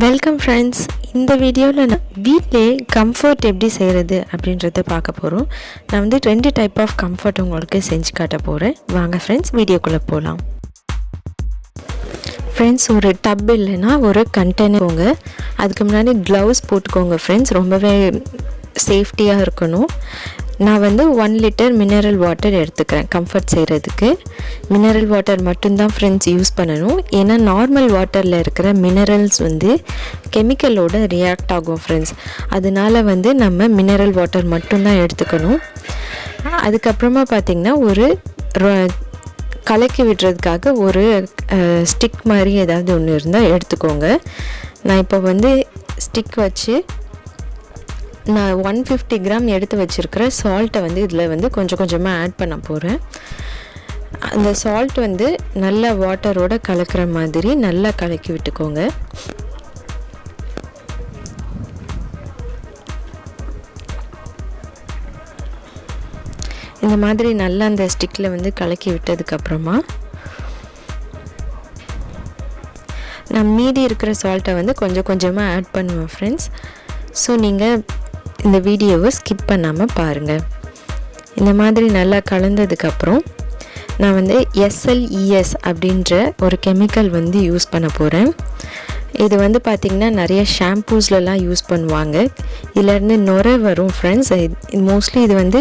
Welcome friends இந்த வீடியோவில் நான் வீட்டிலே கம்ஃபர்ட் எப்படி செய்கிறது அப்படின்றத பார்க்க போகிறோம் நான் வந்து ரெண்டு டைப் ஆஃப் கம்ஃபர்ட் உங்களுக்கு செஞ்சு காட்ட போகிறேன் வாங்க ஃப்ரெண்ட்ஸ் வீடியோக்குள்ளே போகலாம் ஃப்ரெண்ட்ஸ் ஒரு டப் இல்லைன்னா ஒரு கண்டெய்னர் போங்க. அதுக்கு முன்னாடி க்ளவுஸ் போட்டுக்கோங்க ஃப்ரெண்ட்ஸ் ரொம்பவே சேஃப்டியாக இருக்கணும். நான் வந்து ஒன் லிட்டர் மினரல் வாட்டர் எடுத்துக்கிறேன் கம்ஃபர்ட் செய்கிறதுக்கு மினரல் வாட்டர் மட்டும்தான் ஃப்ரெண்ட்ஸ் யூஸ் பண்ணணும். ஏன்னா நார்மல் வாட்டரில் இருக்கிற மினரல்ஸ் வந்து கெமிக்கலோட ரியாக்ட் ஆகும் ஃப்ரெண்ட்ஸ் அதனால வந்து நம்ம மினரல் வாட்டர் மட்டும்தான் எடுத்துக்கணும். அதுக்கப்புறமா பார்த்திங்கன்னா ஒரு ரொ- கலக்கி விடுறதுக்காக ஒரு ஸ்டிக் மாதிரி ஏதாவது ஒன்று இருந்தால் எடுத்துக்கோங்க. நான் இப்போ வந்து ஸ்டிக் வச்சு நான் ஒன் ஃபிஃப்டி கிராம் எடுத்து வச்சுருக்கிற சால்ட்டை வந்து இதில் வந்து கொஞ்சம் கொஞ்சமாக ஆட் பண்ண போகிறேன் அந்த சால்ட் வந்து நல்ல வாட்டரோட கலக்கிற மாதிரி நல்லா கலக்கி விட்டுக்கோங்க. இந்த மாதிரி நல்லா அந்த ஸ்டிக்கில் வந்து கலக்கி விட்டதுக்கப்புறமா நான் மீதி இருக்கிற சால்ட்டை வந்து கொஞ்சம் கொஞ்சமாக ஆட் பண்ணுவேன் ஃப்ரெண்ட்ஸ் ஸோ நீங்கள் இந்த வீடியோவை ஸ்கிப் பண்ணாமல் பாருங்கள் இந்த மாதிரி நல்லா கலந்ததுக்கப்புறம் நான் வந்து எஸ்எல்இஎஸ் அப்படின்ற ஒரு கெமிக்கல் வந்து யூஸ் பண்ண போகிறேன் இது வந்து பார்த்திங்கன்னா நிறைய ஷாம்பூஸ்லலாம் யூஸ் பண்ணுவாங்க. இதுலேருந்து நுரை வரும் ஃப்ரெண்ட்ஸ் மோஸ்ட்லி இது வந்து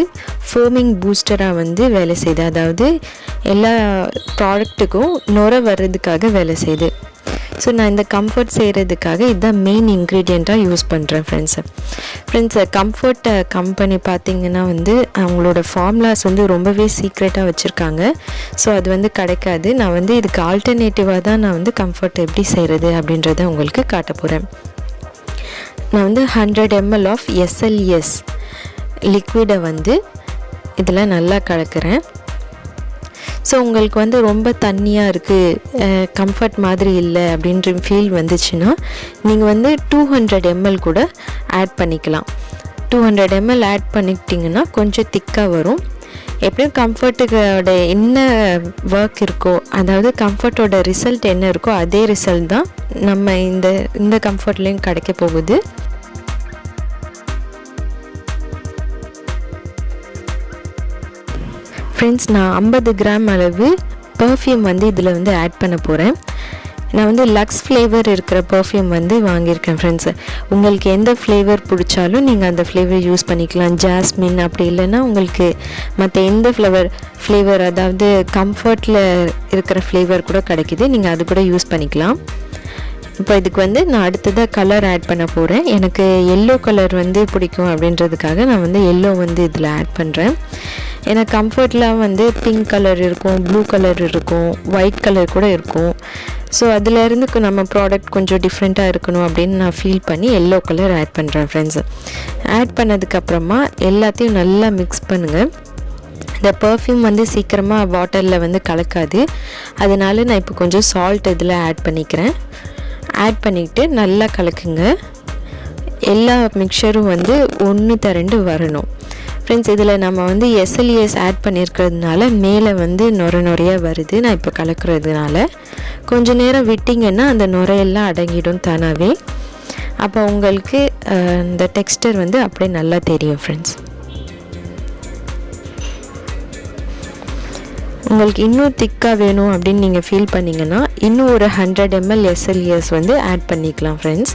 ஃபோமிங் பூஸ்டராக வந்து வேலை செய்யுது அதாவது எல்லா ப்ராடக்ட்டுக்கும் நுரை வர்றதுக்காக வேலை செய்யுது ஸோ நான் இந்த கம்ஃபர்ட் செய்கிறதுக்காக இதுதான் மெயின் இன்க்ரீடியண்ட்டாக யூஸ் பண்ணுறேன் ஃப்ரெண்ட்ஸு ஃப்ரெண்ட்ஸ் கம்ஃபர்ட் கம்பெனி பார்த்தீங்கன்னா வந்து அவங்களோட ஃபார்முலாஸ் வந்து ரொம்பவே சீக்ரெட்டாக வச்சுருக்காங்க. ஸோ அது வந்து கிடைக்காது. நான் வந்து இதுக்கு ஆல்டர்னேட்டிவாக தான் நான் வந்து கம்ஃபர்ட் எப்படி செய்கிறது அப்படின்றத உங்களுக்கு காட்ட போகிறேன் நான் வந்து ஹண்ட்ரட் எம்எல் ஆஃப் எஸ்எல்எஸ் லிக்விடை வந்து இதில் நல்லா கலக்கிறேன். ஸோ உங்களுக்கு வந்து ரொம்ப தண்ணியாக இருக்குது கம்ஃபர்ட் மாதிரி இல்லை அப்படின்ற ஃபீல் வந்துச்சுன்னா நீங்கள் வந்து டூ ஹண்ட்ரட் எம்எல் கூட ஆட் பண்ணிக்கலாம். டூ ஹண்ட்ரட் எம்எல் ஆட் பண்ணிக்கிட்டிங்கன்னா கொஞ்சம் திக்காக வரும். எப்படியும் கம்ஃபர்ட்டுக்கோட என்ன ஒர்க் இருக்கோ அதாவது கம்ஃபர்ட்டோட ரிசல்ட் என்ன இருக்கோ அதே ரிசல்ட் தான் நம்ம இந்த இந்த கம்ஃபர்ட்லேயும் கிடைக்க போகுது. ஃப்ரெண்ட்ஸ் நான் ஐம்பது கிராம் அளவு பர்ஃப்யூம் வந்து இதில் வந்து ஆட் பண்ண போகிறேன் நான் வந்து லக்ஸ் ஃப்ளேவர் இருக்கிற பர்ஃப்யூம் வந்து வாங்கியிருக்கேன் ஃப்ரெண்ட்ஸ் உங்களுக்கு எந்த ஃப்ளேவர் பிடிச்சாலும் நீங்கள் அந்த ஃப்ளேவர் யூஸ் பண்ணிக்கலாம். ஜாஸ்மின் அப்படி இல்லைன்னா உங்களுக்கு மற்ற எந்த ஃப்ளவர் ஃப்ளேவர் அதாவது கம்ஃபர்ட்டில் இருக்கிற ஃப்ளேவர் கூட கிடைக்கிது. நீங்கள் அது கூட யூஸ் பண்ணிக்கலாம். இப்போ இதுக்கு வந்து நான் அடுத்ததாக கலர் ஆட் பண்ண போகிறேன் எனக்கு எல்லோ கலர் வந்து பிடிக்கும் அப்படின்றதுக்காக நான் வந்து எல்லோ வந்து இதில் ஆட் பண்ணுறேன் ஏன்னா கம்ஃபர்ட்லாம் வந்து பிங்க் கலர் இருக்கும் ப்ளூ கலர் இருக்கும் ஒயிட் கலர் கூட இருக்கும். ஸோ அதிலேருந்து நம்ம ப்ராடக்ட் கொஞ்சம் டிஃப்ரெண்ட்டாக இருக்கணும் அப்படின்னு நான் ஃபீல் பண்ணி எல்லோ கலர் ஆட் பண்ணுறேன் ஃப்ரெண்ட்ஸு ஆட் பண்ணதுக்கப்புறமா எல்லாத்தையும் நல்லா மிக்ஸ் பண்ணுங்கள் இந்த பர்ஃப்யூம் வந்து சீக்கிரமாக வாட்டரில் வந்து கலக்காது. அதனால நான் இப்போ கொஞ்சம் சால்ட் இதில் ஆட் பண்ணிக்கிறேன். ஆட் பண்ணிக்கிட்டு நல்லா கலக்குங்க. எல்லா மிக்சரும் வந்து ஒன்று தரண்டு வரணும். ஃப்ரெண்ட்ஸ் இதில் நம்ம வந்து எஸ்எல்இஎஸ் ஆட் பண்ணியிருக்கிறதுனால மேலே வந்து நுர நுறையாக வருது. நான் இப்போ கலக்கிறதுனால. கொஞ்ச நேரம் விட்டிங்கன்னா அந்த நுரையெல்லாம் அடங்கிடும் தானாகவே அப்போ உங்களுக்கு இந்த டெக்ஸ்டர் வந்து அப்படியே நல்லா தெரியும் ஃப்ரெண்ட்ஸ் உங்களுக்கு இன்னும் திக்காக வேணும் அப்படின்னு நீங்கள் ஃபீல் பண்ணிங்கன்னா இன்னும் ஒரு ஹண்ட்ரட் எம்எல் எஸ்எல்இஎஸ் வந்து ஆட் பண்ணிக்கலாம் ஃப்ரெண்ட்ஸ்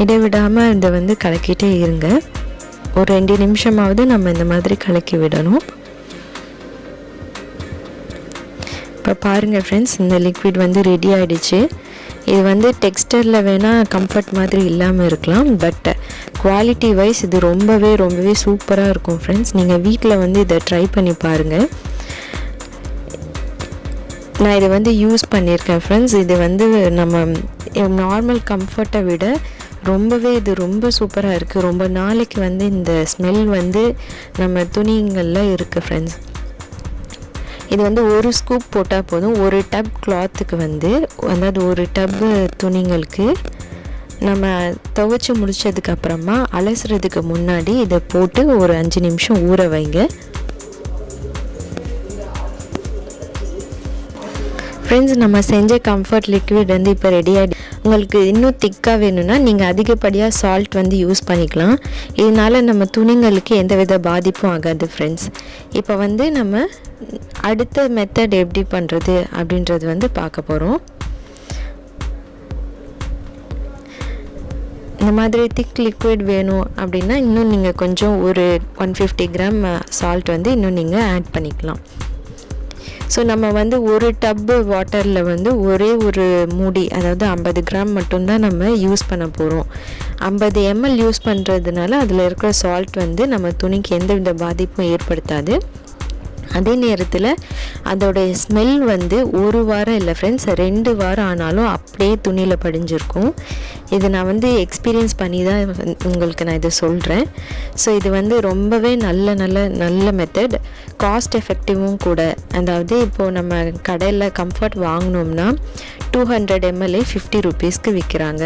இடைவிடாமல் இதை வந்து கலக்கிட்டே இருங்க. ஒரு ரெண்டு நிமிஷமாவது நம்ம இந்த மாதிரி கலக்கி விடணும். இப்போ பாருங்கள் ஃப்ரெண்ட்ஸ் இந்த லிக்விட் வந்து ரெடி ஆகிடுச்சு இது வந்து டெக்ஸ்டரில் வேணால் கம்ஃபர்ட் மாதிரி இல்லாமல் இருக்கலாம் பட் குவாலிட்டி வைஸ் இது ரொம்பவே ரொம்பவே சூப்பராக இருக்கும் ஃப்ரெண்ட்ஸ் நீங்கள் வீட்டில் வந்து இதை ட்ரை பண்ணி பாருங்கள் நான் இதை வந்து யூஸ் பண்ணியிருக்கேன் ஃப்ரெண்ட்ஸ் இது வந்து நம்ம நார்மல் கம்ஃபர்ட்டை விட ரொம்பவே இது ரொம்ப சூப்பராக இருக்குது ரொம்ப நாளைக்கு வந்து இந்த ஸ்மெல் வந்து நம்ம துணிங்களில் இருக்குது ஃப்ரெண்ட்ஸ் இது வந்து ஒரு ஸ்கூப் போட்டால் போதும். ஒரு டப் கிளாத்துக்கு வந்து அதாவது ஒரு டப்பு துணிங்களுக்கு நம்ம துவைச்சி முடித்ததுக்கப்புறமா அலசுறதுக்கு முன்னாடி இதை போட்டு ஒரு அஞ்சு நிமிஷம் ஊற வைங்க. ஃப்ரெண்ட்ஸ் நம்ம செஞ்ச கம்ஃபர்ட் லிக்விட் வந்து இப்போ ரெடி ஆகிடு உங்களுக்கு இன்னும் திக்காக வேணும்னா நீங்கள் அதிகப்படியாக சால்ட் வந்து யூஸ் பண்ணிக்கலாம். இதனால் நம்ம துணிங்களுக்கு எந்தவித பாதிப்பும் ஆகாது ஃப்ரெண்ட்ஸ் இப்போ வந்து நம்ம அடுத்த மெத்தட் எப்படி பண்ணுறது அப்படின்றது வந்து பார்க்க போகிறோம் இந்த மாதிரி திக் லிக்விட் வேணும் அப்படின்னா இன்னும் நீங்கள் கொஞ்சம் ஒரு ஒன் ஃபிஃப்டி கிராம் சால்ட் வந்து இன்னும் நீங்கள் ஆட் பண்ணிக்கலாம். ஸோ நம்ம வந்து ஒரு டப்பு வாட்டரில் வந்து ஒரே ஒரு மூடி அதாவது ஐம்பது கிராம் மட்டும்தான் நம்ம யூஸ் பண்ண போகிறோம் ஐம்பது எம்எல் யூஸ் பண்ணுறதுனால அதில் இருக்கிற சால்ட் வந்து நம்ம துணிக்கு எந்தவித பாதிப்பும் ஏற்படுத்தாது. அதே நேரத்தில் அதோடைய ஸ்மெல் வந்து ஒரு வாரம் இல்லை ஃப்ரெண்ட்ஸ் ரெண்டு வாரம் ஆனாலும் அப்படியே துணியில் படிஞ்சிருக்கும். இது நான் வந்து எக்ஸ்பீரியன்ஸ் பண்ணி தான் உங்களுக்கு நான் இதை சொல்கிறேன் ஸோ இது வந்து ரொம்பவே நல்ல நல்ல நல்ல மெத்தட் காஸ்ட் எஃபெக்டிவும் கூட. அதாவது இப்போது நம்ம கடையில் கம்ஃபர்ட் வாங்கினோம்னா டூ ஹண்ட்ரட் எம்எல்ஏ ஃபிஃப்டி ருபீஸ்க்கு விற்கிறாங்க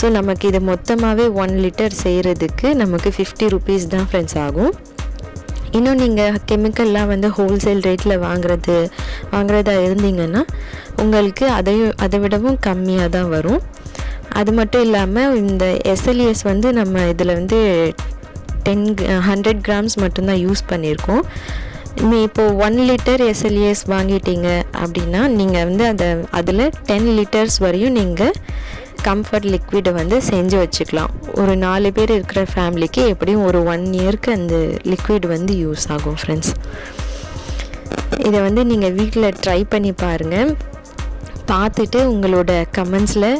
ஸோ நமக்கு இது மொத்தமாகவே ஒன் லிட்டர் செய்கிறதுக்கு நமக்கு ஃபிஃப்டி ருபீஸ் தான் ஃப்ரெண்ட்ஸ் ஆகும். இன்னும் நீங்கள் கெமிக்கல்லாம் வந்து ஹோல்சேல் ரேட்டில் வாங்குறது வாங்குறதா இருந்தீங்கன்னா உங்களுக்கு அதையும் அதை விடவும் கம்மியாக தான் வரும். அது மட்டும் இல்லாமல் இந்த எஸ்எல்இஎஸ் வந்து நம்ம இதில் வந்து டென் ஹண்ட்ரட் கிராம்ஸ் மட்டும்தான் யூஸ் பண்ணியிருக்கோம். நீ இப்போது ஒன் லிட்டர் எஸ்எல்இஎஸ் வாங்கிட்டீங்க அப்படின்னா நீங்கள் வந்து அதை அதில் டென் லிட்டர்ஸ் வரையும் நீங்கள் கம்ஃபர்ட் லிக்விடை வந்து செஞ்சு வச்சுக்கலாம். ஒரு நாலு பேர் இருக்கிற ஃபேமிலிக்கு எப்படியும் ஒரு ஒன் இயர்க்கு அந்த லிக்விட் வந்து யூஸ் ஆகும் ஃப்ரெண்ட்ஸ் இதை வந்து நீங்கள் வீட்டில் ட்ரை பண்ணி பாருங்கள் பார்த்துட்டு உங்களோட கமெண்ட்ஸில்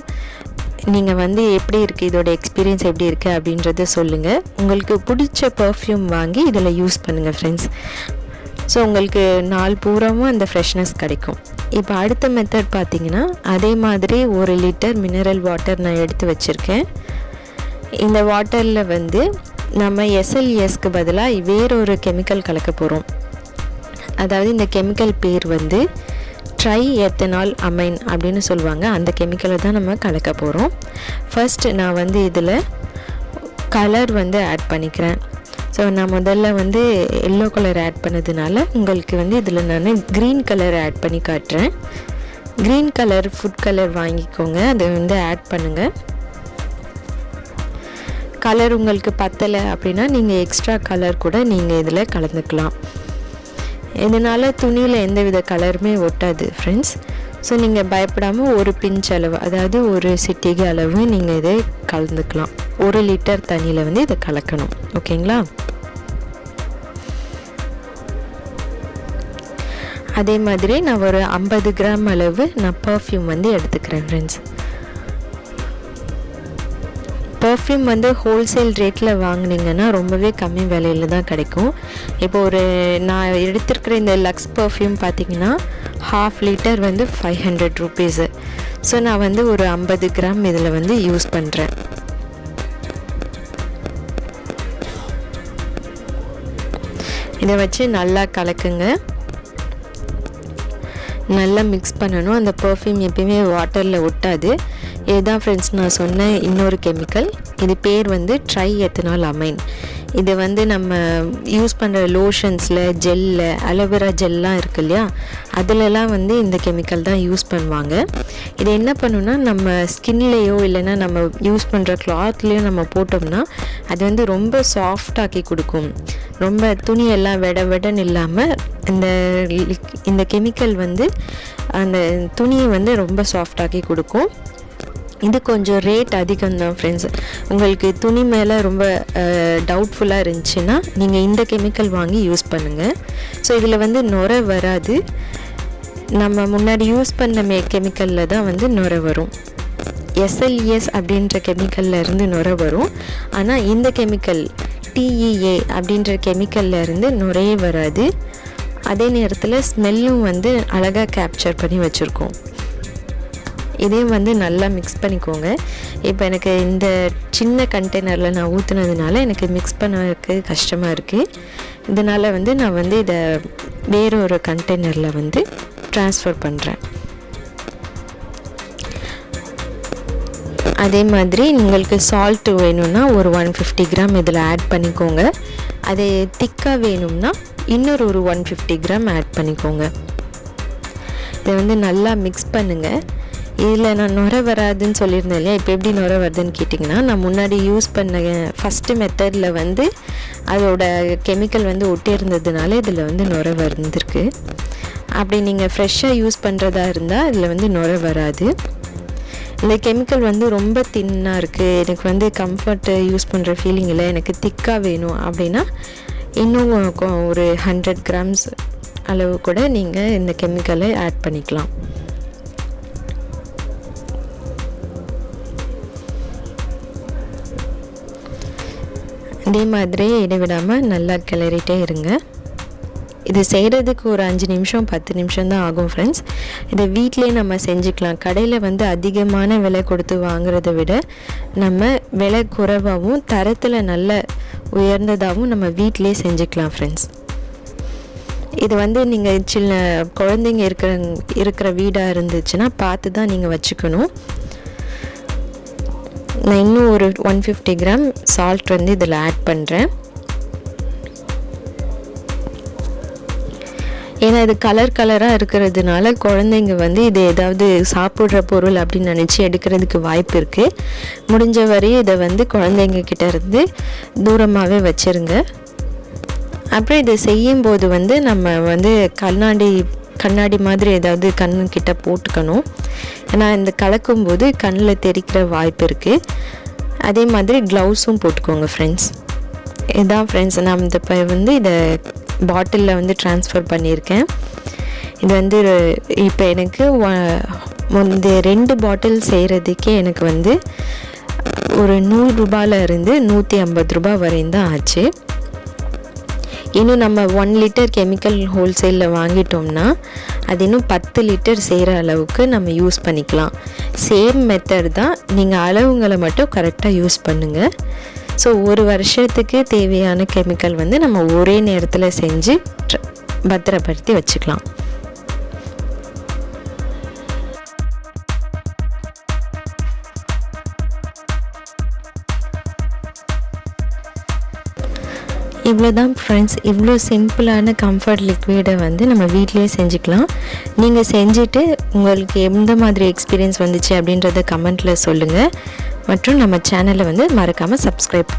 நீங்கள் வந்து எப்படி இருக்குது இதோட எக்ஸ்பீரியன்ஸ் எப்படி இருக்குது அப்படின்றத சொல்லுங்கள் உங்களுக்கு பிடிச்ச பர்ஃப்யூம் வாங்கி இதில் யூஸ் பண்ணுங்கள் ஃப்ரெண்ட்ஸ் ஸோ உங்களுக்கு நாள் பூராவும் அந்த ஃப்ரெஷ்னஸ் கிடைக்கும். இப்போ அடுத்த மெத்தட் பார்த்தீங்கன்னா அதே மாதிரி ஒரு லிட்டர் மினரல் வாட்டர் நான் எடுத்து வச்சுருக்கேன். இந்த வாட்டரில் வந்து நம்ம எஸ்எல்எஸ்க்கு பதிலாக வேறொரு கெமிக்கல் கலக்க போகிறோம் அதாவது இந்த கெமிக்கல் பேர் வந்து ட்ரை எத்தனால் அமைன் அப்படின்னு சொல்லுவாங்க. அந்த கெமிக்கலை தான் நம்ம கலக்க போகிறோம் ஃபர்ஸ்ட் நான் வந்து இதில் கலர் வந்து ஆட் பண்ணிக்கிறேன். ஸோ நான் முதல்ல வந்து எல்லோ கலர் ஆட் பண்ணதுனால உங்களுக்கு வந்து இதில் நான் க்ரீன் கலர் ஆட் பண்ணி காட்டுறேன். க்ரீன் கலர் ஃபுட் கலர் வாங்கிக்கோங்க. அதை வந்து ஆட் பண்ணுங்கள் கலர் உங்களுக்கு பத்தலை அப்படின்னா நீங்கள் எக்ஸ்ட்ரா கலர் கூட நீங்கள் இதில் கலந்துக்கலாம். இதனால் துணியில் எந்தவித கலருமே ஒட்டாது ஃப்ரெண்ட்ஸ் ஸோ நீங்கள் பயப்படாமல் ஒரு பிஞ்ச் அளவு அதாவது ஒரு சிட்டிகை அளவு நீங்கள் இதை கலந்துக்கலாம். ஒரு லிட்டர் தண்ணியில் வந்து இதை கலக்கணும். ஓகேங்களா அதே மாதிரி நான் ஒரு ஐம்பது கிராம் அளவு நான் பர்ஃப்யூம் வந்து எடுத்துக்கிறேன் ஃப்ரெண்ட்ஸ் பர்ஃப்யூம் வந்து ஹோல்சேல் ரேட்டில் வாங்கினீங்கன்னா ரொம்பவே கம்மி விலையில் தான் கிடைக்கும். இப்போ ஒரு நான் எடுத்திருக்கிற இந்த லக்ஸ் பர்ஃப்யூம் பார்த்தீங்கன்னா ஹாஃப் லிட்டர் வந்து ஃபைவ் ஹண்ட்ரட் ருபீஸு ஸோ நான் வந்து ஒரு ஐம்பது கிராம் இதில் வந்து யூஸ் பண்ணுறேன் இதை வச்சு நல்லா கலக்குங்க. நல்லா மிக்ஸ் பண்ணணும். அந்த பர்ஃப்யூம் எப்பயுமே வாட்டரில் ஒட்டாது. இதுதான் ஃப்ரெண்ட்ஸ் நான் சொன்ன இன்னொரு கெமிக்கல் இது பேர் வந்து ட்ரை எத்தனால் அமைன் இது வந்து நம்ம யூஸ் பண்ணுற லோஷன்ஸில் ஜெல்லில் அலோவேரா ஜெல்லாம் இருக்கு இல்லையா? அதிலலாம் வந்து இந்த கெமிக்கல் தான் யூஸ் பண்ணுவாங்க. இது என்ன பண்ணுன்னா நம்ம ஸ்கின்லேயோ இல்லைன்னா நம்ம யூஸ் பண்ணுற கிளாத்லேயோ நம்ம போட்டோம்னா அது வந்து ரொம்ப சாஃப்டாக்கி கொடுக்கும். ரொம்ப துணியெல்லாம் வெட வெடன்னு இல்லாமல் இந்த இந்த கெமிக்கல் வந்து அந்த துணியை வந்து ரொம்ப சாஃப்டாக்கி கொடுக்கும். இது கொஞ்சம் ரேட் அதிகம் தான் ஃப்ரெண்ட்ஸ் உங்களுக்கு துணி மேலே ரொம்ப டவுட்ஃபுல்லாக இருந்துச்சுன்னா நீங்கள் இந்த கெமிக்கல் வாங்கி யூஸ் பண்ணுங்கள் ஸோ இதில் வந்து நுரை வராது. நம்ம முன்னாடி யூஸ் பண்ண மே கெமிக்கலில் தான் வந்து நுரை வரும். எஸ்எல்இஎஸ் அப்படின்ற கெமிக்கலில் இருந்து நுரை வரும். ஆனால் இந்த கெமிக்கல் டிஇஏ அப்படின்ற கெமிக்கலில் இருந்து நுரையே வராது. அதே நேரத்தில் ஸ்மெல்லும் வந்து அழகாக கேப்சர் பண்ணி வச்சுருக்கோம். இதையும் வந்து நல்லா மிக்ஸ் பண்ணிக்கோங்க. இப்போ எனக்கு இந்த சின்ன கண்டெய்னரில் நான் ஊற்றுனதுனால எனக்கு மிக்ஸ் பண்ணுறதுக்கு கஷ்டமாக இருக்குது இதனால் வந்து நான் வந்து இதை வேறொரு கண்டெய்னரில் வந்து ட்ரான்ஸ்ஃபர் பண்ணுறேன் அதே மாதிரி உங்களுக்கு சால்ட்டு வேணும்னா ஒரு ஒன் ஃபிஃப்டி கிராம் இதில் ஆட் பண்ணிக்கோங்க. அதே திக்காக வேணும்னா இன்னொரு ஒரு ஒன் ஃபிஃப்டி கிராம் ஆட் பண்ணிக்கோங்க. இதை வந்து நல்லா மிக்ஸ் பண்ணுங்கள் இதில் நான் நுர வராதுன்னு சொல்லியிருந்தேன் இல்லையா? இப்போ எப்படி நுர வருதுன்னு கேட்டிங்கன்னா நான் முன்னாடி யூஸ் பண்ண ஃபஸ்ட்டு மெத்தடில் வந்து அதோட கெமிக்கல் வந்து ஒட்டியிருந்ததுனால இதில் வந்து நுர வந்திருக்கு. அப்படி நீங்கள் ஃப்ரெஷ்ஷாக யூஸ் பண்ணுறதா இருந்தால் இதில் வந்து நுர வராது. இந்த கெமிக்கல் வந்து ரொம்ப தின்னாக இருக்குது எனக்கு வந்து கம்ஃபர்ட்டு யூஸ் பண்ணுற ஃபீலிங் இல்லை. எனக்கு திக்காக வேணும் அப்படின்னா இன்னும் கொ- ஒரு ஹண்ட்ரட் கிராம்ஸ் அளவு கூட நீங்கள் இந்த கெமிக்கலை ஆட் பண்ணிக்கலாம். இதே மாதிரி இடைவிடாமல் நல்லா கிளறிட்டே இருங்க. இது செய்கிறதுக்கு ஒரு அஞ்சு நிமிஷம் பத்து நிமிஷம் தான் ஆகும் ஃப்ரெண்ட்ஸ் இதை வீட்டிலே நம்ம செஞ்சுக்கலாம். கடையில் வந்து அதிகமான விலை கொடுத்து வாங்குறதை விட நம்ம விலை குறைவாகவும் தரத்தில் நல்ல உயர்ந்ததாகவும் நம்ம வீட்டிலே செஞ்சுக்கலாம் ஃப்ரெண்ட்ஸ் இது வந்து நீங்கள் சின்ன குழந்தைங்க இருக்கிற இருக்கிற வீடாக இருந்துச்சுன்னா பார்த்து தான் நீங்கள் வச்சுக்கணும். நான் இன்னும் ஒரு ஒன் ஃபிஃப்டி கிராம் சால்ட் வந்து இதில் ஆட் பண்ணுறேன் ஏன்னா இது கலர் கலராக இருக்கிறதுனால குழந்தைங்க வந்து இது ஏதாவது சாப்பிட்ற பொருள் அப்படின்னு நினச்சி எடுக்கிறதுக்கு வாய்ப்பு இருக்குது முடிஞ்ச வரையும் இதை வந்து குழந்தைங்க கிட்டேருந்து தூரமாகவே வச்சுருங்க. அப்புறம் இதை செய்யும்போது வந்து நம்ம வந்து கண்ணாடி கண்ணாடி மாதிரி ஏதாவது கண்ணு கிட்ட போட்டுக்கணும். ஏன்னா இந்த கலக்கும்போது கண்ணில் தெரிக்கிற வாய்ப்பு இருக்குது அதே மாதிரி க்ளவுஸும் போட்டுக்கோங்க ஃப்ரெண்ட்ஸ் இதுதான் ஃப்ரெண்ட்ஸ் நான் இந்த இப்போ வந்து இதை பாட்டிலில் வந்து ட்ரான்ஸ்ஃபர் பண்ணியிருக்கேன். இது வந்து இப்போ எனக்கு இந்த ரெண்டு பாட்டில் செய்கிறதுக்கே எனக்கு வந்து ஒரு நூறுரூபால இருந்து நூற்றி ஐம்பது ரூபாய் வரையும் தான் ஆச்சு. இன்னும் நம்ம ஒன் லிட்டர் கெமிக்கல் ஹோல்சேலில் வாங்கிட்டோம்னா அது இன்னும் பத்து லிட்டர் செய்கிற அளவுக்கு நம்ம யூஸ் பண்ணிக்கலாம். சேம் மெத்தட் தான் நீங்கள் அளவுங்களை மட்டும் கரெக்டாக யூஸ் பண்ணுங்கள் ஸோ ஒரு வருஷத்துக்கு தேவையான கெமிக்கல் வந்து நம்ம ஒரே நேரத்தில் செஞ்சு பத்திரப்படுத்தி வச்சுக்கலாம். இவ்வளோ தான் ஃப்ரெண்ட்ஸ் இவ்வளோ சிம்பிளான கம்ஃபர்ட் லிக்விடை வந்து நம்ம வீட்டிலேயே செஞ்சுக்கலாம். நீங்கள் செஞ்சுட்டு உங்களுக்கு எந்த மாதிரி எக்ஸ்பீரியன்ஸ் வந்துச்சு அப்படின்றத கமெண்ட்டில் சொல்லுங்கள் மற்றும் நம்ம சேனலை வந்து மறக்காமல் சப்ஸ்கிரைப்